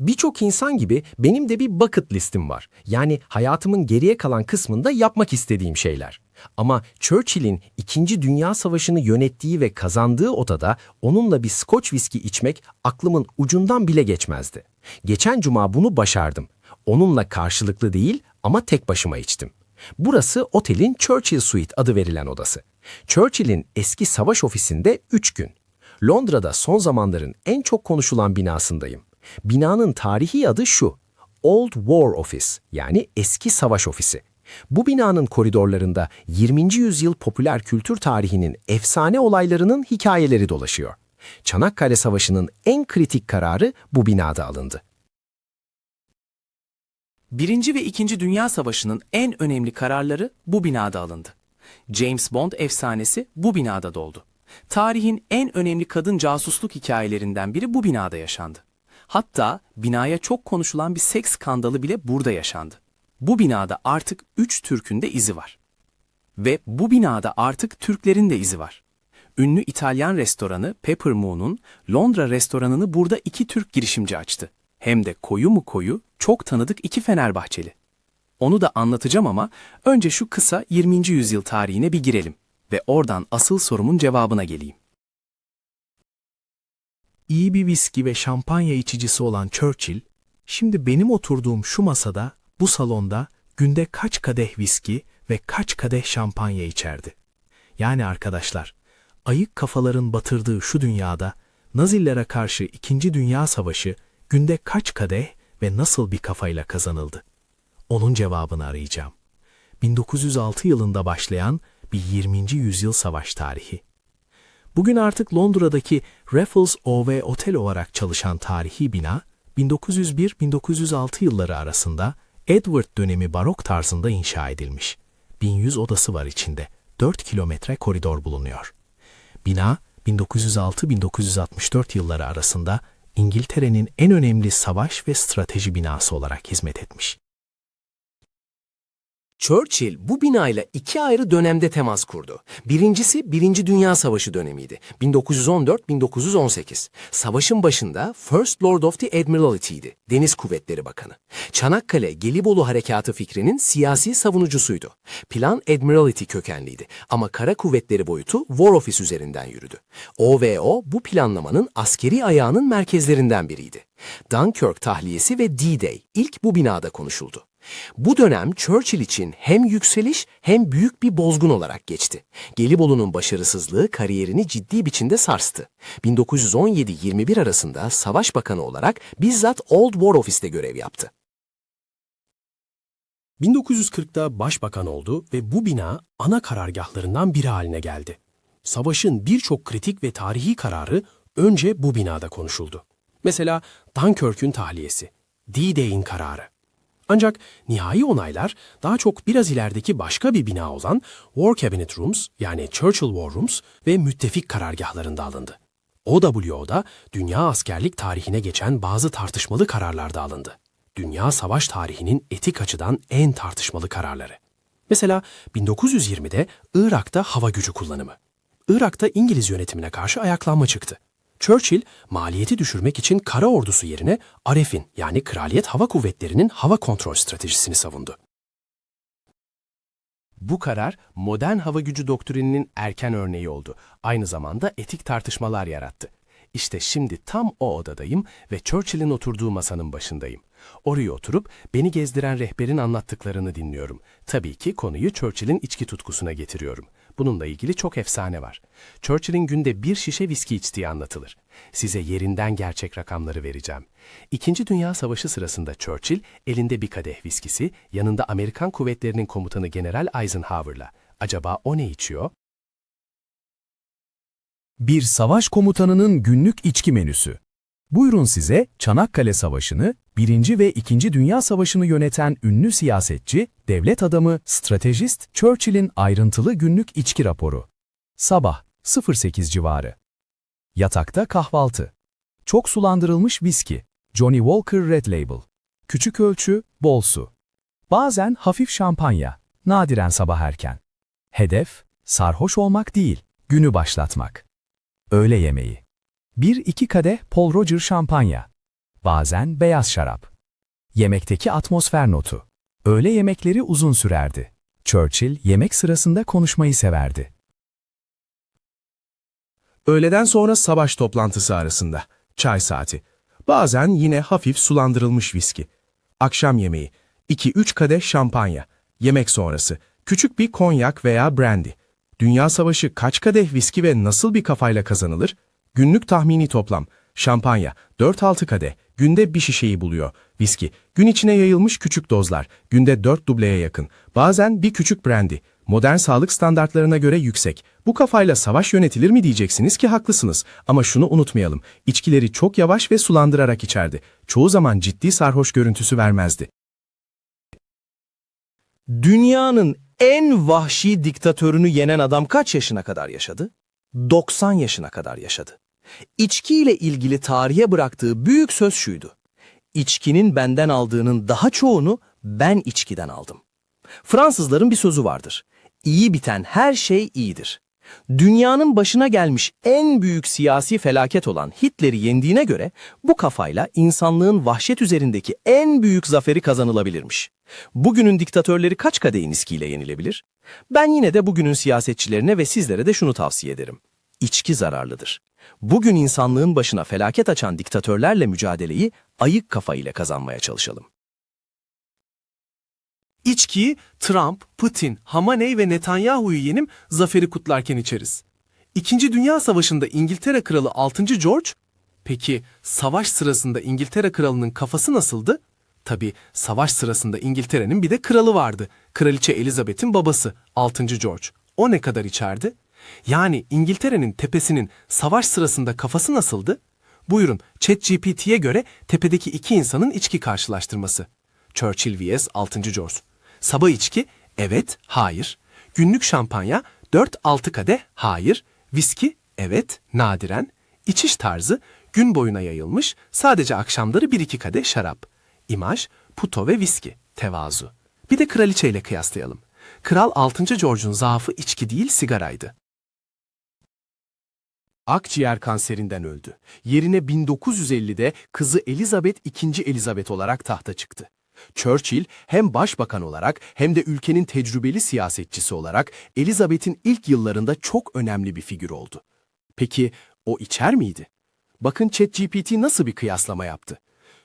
Birçok insan gibi benim de bir bucket listim var. Yani hayatımın geriye kalan kısmında yapmak istediğim şeyler. Ama Churchill'in 2. Dünya Savaşı'nı yönettiği ve kazandığı odada onunla bir Scotch viski içmek aklımın ucundan bile geçmezdi. Geçen cuma bunu başardım. Onunla karşılıklı değil ama tek başıma içtim. Burası otelin Churchill Suite adı verilen odası. Churchill'in eski savaş ofisinde 3 gün. Londra'da son zamanların en çok konuşulan binasındayım. Binanın tarihi adı şu. Old War Office yani eski savaş ofisi. Bu binanın koridorlarında 20. yüzyıl popüler kültür tarihinin efsane olaylarının hikayeleri dolaşıyor. Çanakkale Savaşı'nın en kritik kararı bu binada alındı. Birinci ve İkinci Dünya Savaşı'nın en önemli kararları bu binada alındı. James Bond efsanesi bu binada doldu. Tarihin en önemli kadın casusluk hikayelerinden biri bu binada yaşandı. Hatta binaya çok konuşulan bir seks skandalı bile burada yaşandı. Bu binada artık üç Türk'ün de izi var. Ve bu binada artık Türklerin de izi var. Ünlü İtalyan restoranı Pepper Moon'un Londra restoranını burada iki Türk girişimci açtı. Hem de koyu mu koyu, çok tanıdık iki Fenerbahçeli. Onu da anlatacağım ama önce şu kısa 20. yüzyıl tarihine bir girelim ve oradan asıl sorumun cevabına geleyim. İyi bir viski ve şampanya içicisi olan Churchill, şimdi benim oturduğum şu masada, bu salonda günde kaç kadeh viski ve kaç kadeh şampanya içerdi. Yani arkadaşlar, ayık kafaların batırdığı şu dünyada, Nazillere karşı İkinci Dünya Savaşı günde kaç kadeh ve nasıl bir kafayla kazanıldı? Onun cevabını arayacağım. 1906 yılında başlayan bir 20. yüzyıl savaş tarihi. Bugün artık Londra'daki Raffles OV Otel olarak çalışan tarihi bina, 1901-1906 yılları arasında Edward dönemi barok tarzında inşa edilmiş. 1100 odası var içinde, 4 kilometre koridor bulunuyor. Bina, 1906-1964 yılları arasında İngiltere'nin en önemli savaş ve strateji binası olarak hizmet etmiş. Churchill bu binayla iki ayrı dönemde temas kurdu. Birincisi Birinci Dünya Savaşı dönemiydi. 1914-1918. Savaşın başında First Lord of the Admiralty'ydi. Deniz Kuvvetleri Bakanı. Çanakkale, Gelibolu Harekatı fikrinin siyasi savunucusuydu. Plan Admiralty kökenliydi ama kara kuvvetleri boyutu War Office üzerinden yürüdü. OVO bu planlamanın askeri ayağının merkezlerinden biriydi. Dunkirk tahliyesi ve D-Day ilk bu binada konuşuldu. Bu dönem Churchill için hem yükseliş hem büyük bir bozgun olarak geçti. Gelibolu'nun başarısızlığı kariyerini ciddi biçimde sarstı. 1917-21 arasında Savaş Bakanı olarak bizzat Old War Office'te görev yaptı. 1940'da başbakan oldu ve bu bina ana karargahlarından biri haline geldi. Savaşın birçok kritik ve tarihi kararı önce bu binada konuşuldu. Mesela Dunkirk'ün tahliyesi, D-Day'in kararı. Ancak nihai onaylar daha çok biraz ilerideki başka bir bina olan War Cabinet Rooms yani Churchill War Rooms ve müttefik karargahlarında alındı. OWO'da dünya askerlik tarihine geçen bazı tartışmalı kararlar da alındı. Dünya savaş tarihinin etik açıdan en tartışmalı kararları. Mesela 1920'de Irak'ta hava gücü kullanımı. Irak'ta İngiliz yönetimine karşı ayaklanma çıktı. Churchill, maliyeti düşürmek için kara ordusu yerine AREF'in yani Kraliyet Hava Kuvvetleri'nin hava kontrol stratejisini savundu. Bu karar modern hava gücü doktrininin erken örneği oldu. Aynı zamanda etik tartışmalar yarattı. İşte şimdi tam o odadayım ve Churchill'in oturduğu masanın başındayım. Oraya oturup beni gezdiren rehberin anlattıklarını dinliyorum. Tabii ki konuyu Churchill'in içki tutkusuna getiriyorum. Bununla ilgili çok efsane var. Churchill'in günde bir şişe viski içtiği anlatılır. Size yerinden gerçek rakamları vereceğim. İkinci Dünya Savaşı sırasında Churchill elinde bir kadeh viskisi, yanında Amerikan kuvvetlerinin komutanı General Eisenhower'la. Acaba o ne içiyor? Bir savaş komutanının günlük içki menüsü. Buyurun size Çanakkale Savaşı'nı, 1. ve 2. Dünya Savaşı'nı yöneten ünlü siyasetçi, devlet adamı, stratejist Churchill'in ayrıntılı günlük içki raporu. Sabah 08 civarı. Yatakta kahvaltı. Çok sulandırılmış viski. Johnny Walker Red Label. Küçük ölçü, bol su. Bazen hafif şampanya. Nadiren sabah erken. Hedef, sarhoş olmak değil, günü başlatmak. Öğle yemeği. 1-2 kadeh Paul Roger şampanya. bazen beyaz şarap. Yemekteki atmosfer notu. Öğle yemekleri uzun sürerdi. Churchill yemek sırasında konuşmayı severdi. Öğleden sonra savaş toplantısı arasında. Çay saati. Bazen yine hafif sulandırılmış viski. Akşam yemeği. 2-3 kadeh şampanya. Yemek sonrası. Küçük bir konyak veya brandy. Dünya savaşı kaç kadeh viski ve nasıl bir kafayla kazanılır? Günlük tahmini toplam. Şampanya 4-6 kadeh. Günde bir şişeyi buluyor. Viski. Gün içine yayılmış küçük dozlar. Günde 4 dubleye yakın. Bazen bir küçük brandy. Modern sağlık standartlarına göre yüksek. Bu kafayla savaş yönetilir mi diyeceksiniz ki haklısınız. Ama şunu unutmayalım. İçkileri çok yavaş ve sulandırarak içerdi. Çoğu zaman ciddi sarhoş görüntüsü vermezdi. Dünyanın en vahşi diktatörünü yenen adam kaç yaşına kadar yaşadı? 90 yaşına kadar yaşadı. İçkiyle ilgili tarihe bıraktığı büyük söz şuydu. İçkinin benden aldığının daha çoğunu ben içkiden aldım. Fransızların bir sözü vardır. İyi biten her şey iyidir. Dünyanın başına gelmiş en büyük siyasi felaket olan Hitler'i yendiğine göre bu kafayla insanlığın vahşet üzerindeki en büyük zaferi kazanılabilirmiş. Bugünün diktatörleri kaç kadehin iskiyle yenilebilir? Ben yine de bugünün siyasetçilerine ve sizlere de şunu tavsiye ederim. İçki zararlıdır. Bugün insanlığın başına felaket açan diktatörlerle mücadeleyi ayık kafa ile kazanmaya çalışalım. İçkiyi Trump, Putin, Hamaney ve Netanyahu'yu yenim zaferi kutlarken içeriz. İkinci Dünya Savaşı'nda İngiltere Kralı 6. George, peki savaş sırasında İngiltere Kralı'nın kafası nasıldı? Tabi savaş sırasında İngiltere'nin bir de kralı vardı. Kraliçe Elizabeth'in babası 6. George. O ne kadar içerdi? Yani İngiltere'nin tepesinin savaş sırasında kafası nasıldı? Buyurun ChatGPT'ye göre tepedeki iki insanın içki karşılaştırması. Churchill vs. 6. George. Sabah içki, evet, hayır. Günlük şampanya, 4-6 kadeh, hayır. Viski, evet, nadiren. İçiş tarzı, gün boyuna yayılmış, sadece akşamları 1-2 kadeh şarap. İmaj, puto ve viski, tevazu. Bir de kraliçeyle kıyaslayalım. Kral 6. George'un zaafı içki değil sigaraydı. Akciğer kanserinden öldü. Yerine 1950'de kızı Elizabeth II. Elizabeth olarak tahta çıktı. Churchill hem başbakan olarak hem de ülkenin tecrübeli siyasetçisi olarak Elizabeth'in ilk yıllarında çok önemli bir figür oldu. Peki o içer miydi? Bakın ChatGPT nasıl bir kıyaslama yaptı.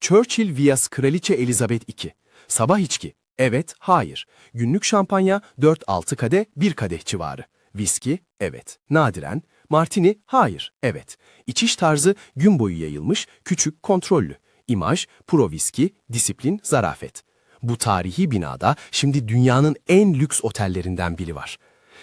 Churchill vs. Kraliçe Elizabeth II. Sabah içki. Evet, hayır. Günlük şampanya 4-6 kadeh, 1 kadeh civarı. Viski, evet. Nadiren. Martini, hayır, evet. İçiş tarzı gün boyu yayılmış, küçük, kontrollü. İmaj, pro viski, disiplin, zarafet. Bu tarihi binada şimdi dünyanın en lüks otellerinden biri var.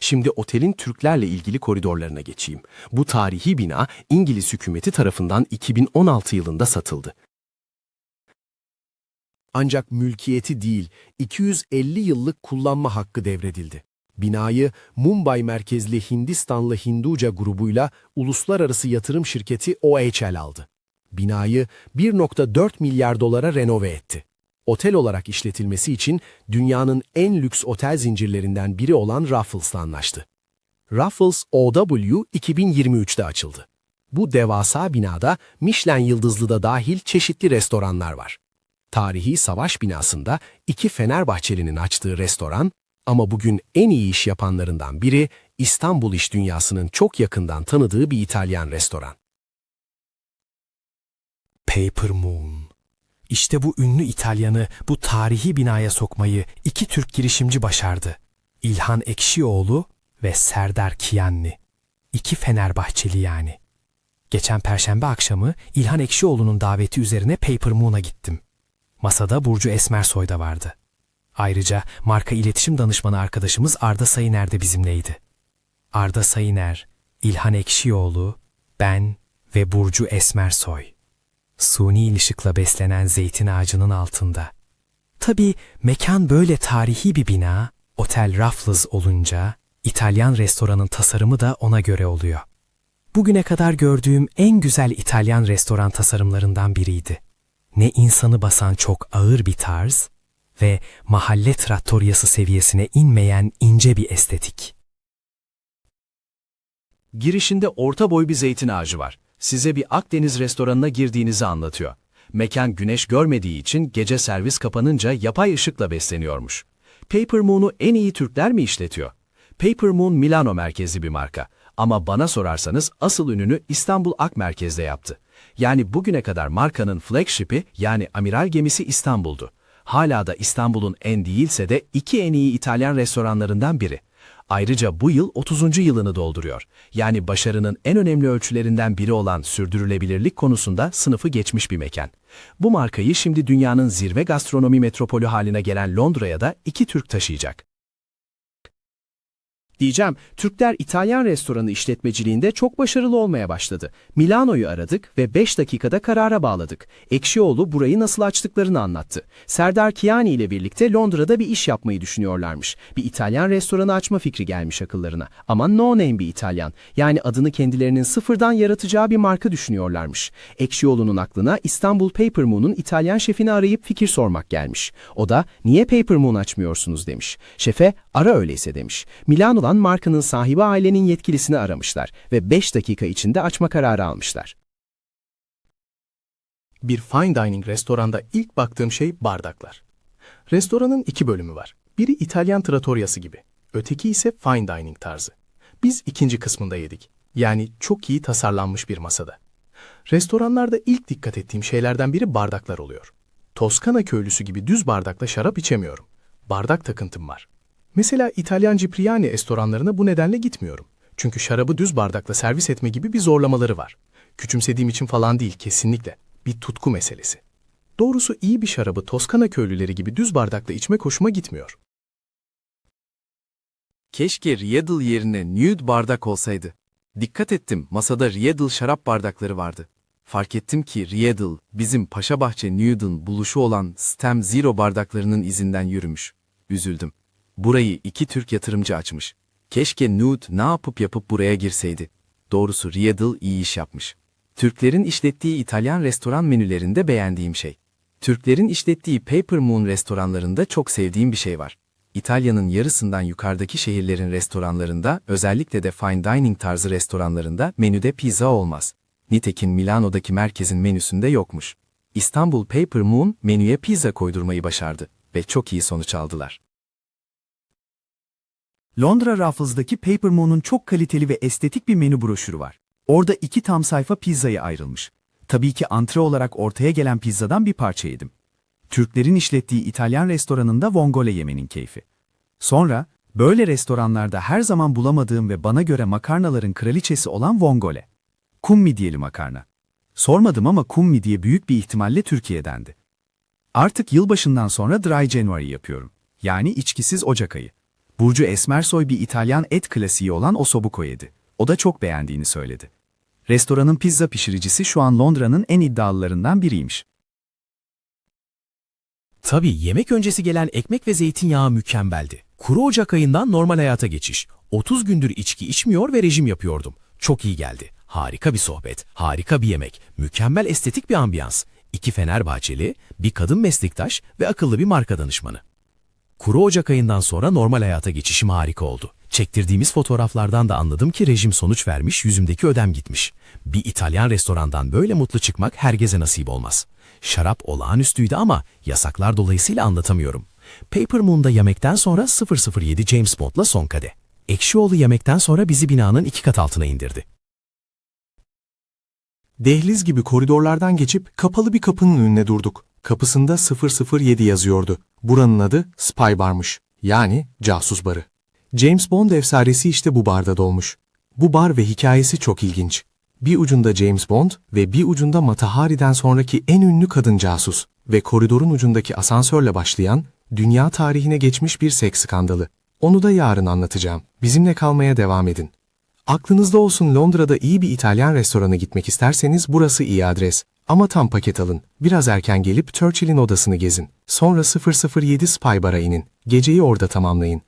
Şimdi otelin Türklerle ilgili koridorlarına geçeyim. Bu tarihi bina İngiliz hükümeti tarafından 2016 yılında satıldı. Ancak mülkiyeti değil, 250 yıllık kullanma hakkı devredildi. Binayı Mumbai merkezli Hindistanlı Hinduca grubuyla uluslararası yatırım şirketi OHL aldı. Binayı 1.4 milyar dolara renove etti. Otel olarak işletilmesi için dünyanın en lüks otel zincirlerinden biri olan Raffles'la anlaştı. Raffles OW 2023'te açıldı. Bu devasa binada Michelin yıldızlı da dahil çeşitli restoranlar var. Tarihi savaş binasında iki Fenerbahçelinin açtığı restoran ama bugün en iyi iş yapanlarından biri İstanbul iş dünyasının çok yakından tanıdığı bir İtalyan restoran. Paper Moon. İşte bu ünlü İtalyanı bu tarihi binaya sokmayı iki Türk girişimci başardı. İlhan Ekşioğlu ve Serdar Kiyanni. İki Fenerbahçeli yani. Geçen perşembe akşamı İlhan Ekşioğlu'nun daveti üzerine Paper Moon'a gittim. Masada Burcu Esmersoy da vardı. Ayrıca marka iletişim danışmanı arkadaşımız Arda Sayıner de bizimleydi. Arda Sayıner, İlhan Ekşioğlu, ben ve Burcu Esmersoy. Suni ışıkla beslenen zeytin ağacının altında. Tabii mekan böyle tarihi bir bina, Otel Raffles olunca İtalyan restoranın tasarımı da ona göre oluyor. Bugüne kadar gördüğüm en güzel İtalyan restoran tasarımlarından biriydi. Ne insanı basan çok ağır bir tarz ve mahalle trattoryası seviyesine inmeyen ince bir estetik. Girişinde orta boy bir zeytin ağacı var. Size bir Akdeniz restoranına girdiğinizi anlatıyor. Mekan güneş görmediği için gece servis kapanınca yapay ışıkla besleniyormuş. Paper Moon'u en iyi Türkler mi işletiyor? Paper Moon Milano merkezli bir marka. Ama bana sorarsanız asıl ününü İstanbul Ak merkezde yaptı. Yani bugüne kadar markanın flagship'i yani amiral gemisi İstanbul'du. Hala da İstanbul'un en değilse de iki en iyi İtalyan restoranlarından biri. Ayrıca bu yıl 30. yılını dolduruyor. Yani başarının en önemli ölçülerinden biri olan sürdürülebilirlik konusunda sınıfı geçmiş bir mekan. Bu markayı şimdi dünyanın zirve gastronomi metropolü haline gelen Londra'ya da iki Türk taşıyacak. Diyeceğim, Türkler İtalyan restoranı işletmeciliğinde çok başarılı olmaya başladı. Milano'yu aradık ve 5 dakikada karara bağladık. Ekşioğlu burayı nasıl açtıklarını anlattı. Serdar Kiani ile birlikte Londra'da bir iş yapmayı düşünüyorlarmış. Bir İtalyan restoranı açma fikri gelmiş akıllarına. Ama no name bir İtalyan. Yani adını kendilerinin sıfırdan yaratacağı bir marka düşünüyorlarmış. Ekşioğlu'nun aklına İstanbul Paper Moon'un İtalyan şefini arayıp fikir sormak gelmiş. O da niye Paper Moon açmıyorsunuz demiş. Şefe ara öyleyse demiş. Milano'dan markanın sahibi ailenin yetkilisini aramışlar ve 5 dakika içinde açma kararı almışlar. Bir fine dining restoranda ilk baktığım şey bardaklar. Restoranın iki bölümü var. Biri İtalyan trattoriası gibi. Öteki ise fine dining tarzı. Biz ikinci kısmında yedik. Yani çok iyi tasarlanmış bir masada. Restoranlarda ilk dikkat ettiğim şeylerden biri bardaklar oluyor. Toskana köylüsü gibi düz bardakla şarap içemiyorum. Bardak takıntım var. Mesela İtalyan Cipriani restoranlarına bu nedenle gitmiyorum. Çünkü şarabı düz bardakla servis etme gibi bir zorlamaları var. Küçümsediğim için falan değil kesinlikle. Bir tutku meselesi. Doğrusu iyi bir şarabı Toskana köylüleri gibi düz bardakla içmek hoşuma gitmiyor. Keşke Riedel yerine nude bardak olsaydı. Dikkat ettim, masada Riedel şarap bardakları vardı. Fark ettim ki Riedel, bizim Paşabahçe Nude'un buluşu olan Stem Zero bardaklarının izinden yürümüş. Üzüldüm. Burayı iki Türk yatırımcı açmış. Keşke Nude ne yapıp yapıp buraya girseydi. Doğrusu Riedel iyi iş yapmış. Türklerin işlettiği İtalyan restoran menülerinde beğendiğim şey. Türklerin işlettiği Paper Moon restoranlarında çok sevdiğim bir şey var. İtalya'nın yarısından yukarıdaki şehirlerin restoranlarında, özellikle de fine dining tarzı restoranlarında menüde pizza olmaz. Nitekim Milano'daki merkezin menüsünde yokmuş. İstanbul Paper Moon menüye pizza koydurmayı başardı ve çok iyi sonuç aldılar. Londra Raffles'daki Paper Moon'un çok kaliteli ve estetik bir menü broşürü var. Orada iki tam sayfa pizzaya ayrılmış. Tabii ki antre olarak ortaya gelen pizzadan bir parça yedim. Türklerin işlettiği İtalyan restoranında vongole yemenin keyfi. Sonra, böyle restoranlarda her zaman bulamadığım ve bana göre makarnaların kraliçesi olan vongole. Kum midyeli makarna. Sormadım ama kum midye büyük bir ihtimalle Türkiye'dendi. Artık yılbaşından sonra Dry January yapıyorum. Yani içkisiz Ocak ayı. Burcu Esmersoy bir İtalyan et klasiği olan Osobuco yedi. O da çok beğendiğini söyledi. Restoranın pizza pişiricisi şu an Londra'nın en iddialılarından biriymiş. Tabii yemek öncesi gelen ekmek ve zeytinyağı mükemmeldi. Kuru Ocak ayından normal hayata geçiş. 30 gündür içki içmiyor ve rejim yapıyordum. Çok iyi geldi. Harika bir sohbet, harika bir yemek, mükemmel estetik bir ambiyans. İki Fenerbahçeli, bir kadın meslektaş ve akıllı bir marka danışmanı. Kuru Ocak ayından sonra normal hayata geçişim harika oldu. Çektirdiğimiz fotoğraflardan da anladım ki rejim sonuç vermiş, yüzümdeki ödem gitmiş. Bir İtalyan restorandan böyle mutlu çıkmak herkese nasip olmaz. Şarap olağanüstüydü ama yasaklar dolayısıyla anlatamıyorum. Paper Moon'da yemekten sonra 007 James Bond'la son kade. Ekşioğlu yemekten sonra bizi binanın iki kat altına indirdi. Dehliz gibi koridorlardan geçip kapalı bir kapının önüne durduk. Kapısında 007 yazıyordu. Buranın adı Spy Bar'mış. Yani casus barı. James Bond efsanesi işte bu barda dolmuş. Bu bar ve hikayesi çok ilginç. Bir ucunda James Bond ve bir ucunda Mata Hari'den sonraki en ünlü kadın casus ve koridorun ucundaki asansörle başlayan dünya tarihine geçmiş bir seks skandalı. Onu da yarın anlatacağım. Bizimle kalmaya devam edin. Aklınızda olsun Londra'da iyi bir İtalyan restorana gitmek isterseniz burası iyi adres. Ama tam paket alın. Biraz erken gelip Churchill'in odasını gezin. Sonra 007 Spy inin. Geceyi orada tamamlayın.